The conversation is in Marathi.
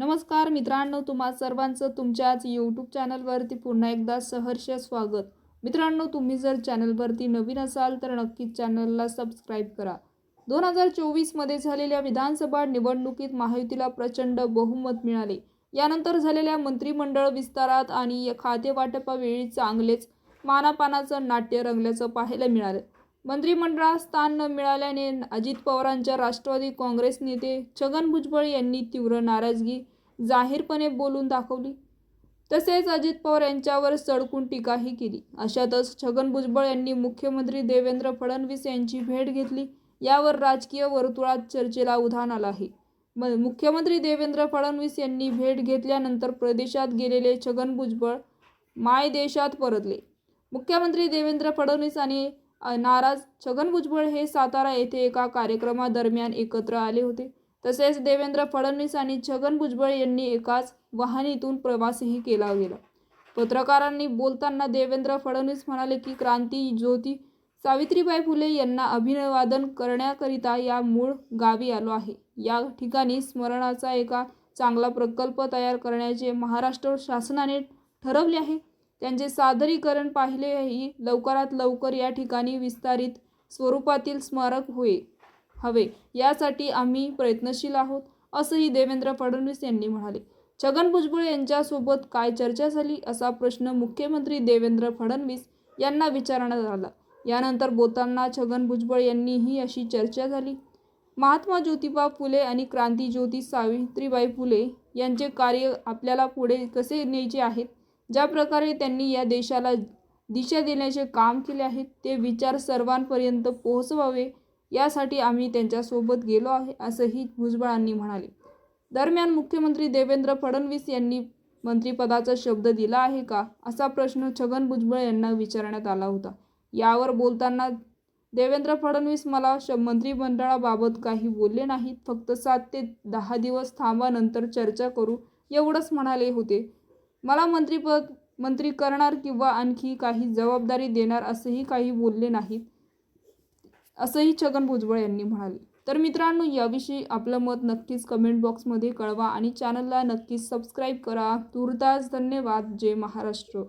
नमस्कार मित्रांनो तुम्हा सर्वांचं तुमच्याच यूट्यूब चॅनलवरती पुन्हा एकदा सहर्ष स्वागत. मित्रांनो तुम्ही जर चॅनलवरती नवीन असाल तर नक्कीच चॅनलला सबस्क्राईब करा. दोन हजार चोवीसमध्ये झालेल्या विधानसभा निवडणुकीत महायुतीला प्रचंड बहुमत मिळाले. यानंतर झालेल्या मंत्रिमंडळ विस्तारात आणि खातेवाटपावेळी चांगलेच मानापानाचं नाट्य रंगल्याचं पाहायला मिळालं. मंत्रिमंडळात स्थान न मिळाल्याने अजित पवारांच्या राष्ट्रवादी काँग्रेस नेते छगन भुजबळ यांनी तीव्र नाराजगी जाहीरपणे बोलून दाखवली. तसेच अजित पवार यांच्यावर सडकून टीकाही केली. अशातच छगन भुजबळ यांनी मुख्यमंत्री देवेंद्र फडणवीस यांची भेट घेतली. यावर राजकीय वर्तुळात चर्चेला उधाण आलं आहे. म मुख्यमंत्री देवेंद्र फडणवीस यांनी भेट घेतल्यानंतर प्रदेशात गेलेले छगन भुजबळ माय देशात परतले. मुख्यमंत्री देवेंद्र फडणवीस आणि नाराज छगन भुजबळ हे सातारा येथे एका कार्यक्रमादरम्यान एकत्र आले होते. तसेच देवेंद्र फडणवीस आणि छगन भुजबळ यांनी एकाच वाहनीतून प्रवासही केला गेला. पत्रकारांनी बोलताना देवेंद्र फडणवीस म्हणाले की क्रांती ज्योती सावित्रीबाई फुले यांना अभिवादन करण्याकरिता या मूळ गावी आलो आहे. या ठिकाणी स्मरणाचा एका चांगला प्रकल्प तयार करण्याचे महाराष्ट्र शासनाने ठरवले आहे. त्यांचे सादरीकरण पाहिलेही लवकरात लवकर या ठिकाणी विस्तारित स्वरूपातील स्मारक होय हवे. यासाठी आम्ही प्रयत्नशील आहोत असंही देवेंद्र फडणवीस यांनी म्हणाले. छगन भुजबळ यांच्यासोबत काय चर्चा झाली असा प्रश्न मुख्यमंत्री देवेंद्र फडणवीस यांना विचारण्यात आला. यानंतर बोलताना छगन भुजबळ यांनीही अशी चर्चा झाली. महात्मा ज्योतिबा फुले आणि क्रांतीज्योती सावित्रीबाई फुले यांचे कार्य आपल्याला पुढे कसे न्यायचे आहेत ज्या प्रकारे त्यांनी या देशाला दिशा देण्याचे काम केले आहे ते विचार सर्वांपर्यंत पोहोचवावे यासाठी आम्ही त्यांच्यासोबत गेलो आहे असंही भुजबळांनी म्हणाले. दरम्यान मुख्यमंत्री देवेंद्र फडणवीस यांनी मंत्रिपदाचा शब्द दिला आहे का असा प्रश्न छगन भुजबळ यांना विचारण्यात आला होता. यावर बोलताना देवेंद्र फडणवीस मला श मंत्रिमंडळाबाबत काही बोलले नाहीत फक्त सात ते दहा दिवस थांबानंतर चर्चा करू एवढंच म्हणाले होते. मला मंत्रीपद मंत्री करणार किंवा आणखी काही जबाबदारी देणार असंही काही बोलले नाहीत असंही छगन भुजबळ यांनी म्हणाले. तर मित्रांनो याविषयी आपलं मत नक्कीच कमेंट बॉक्समध्ये कळवा आणि चॅनलला नक्कीच सबस्क्राईब करा. तुर्तास धन्यवाद. जय महाराष्ट्र.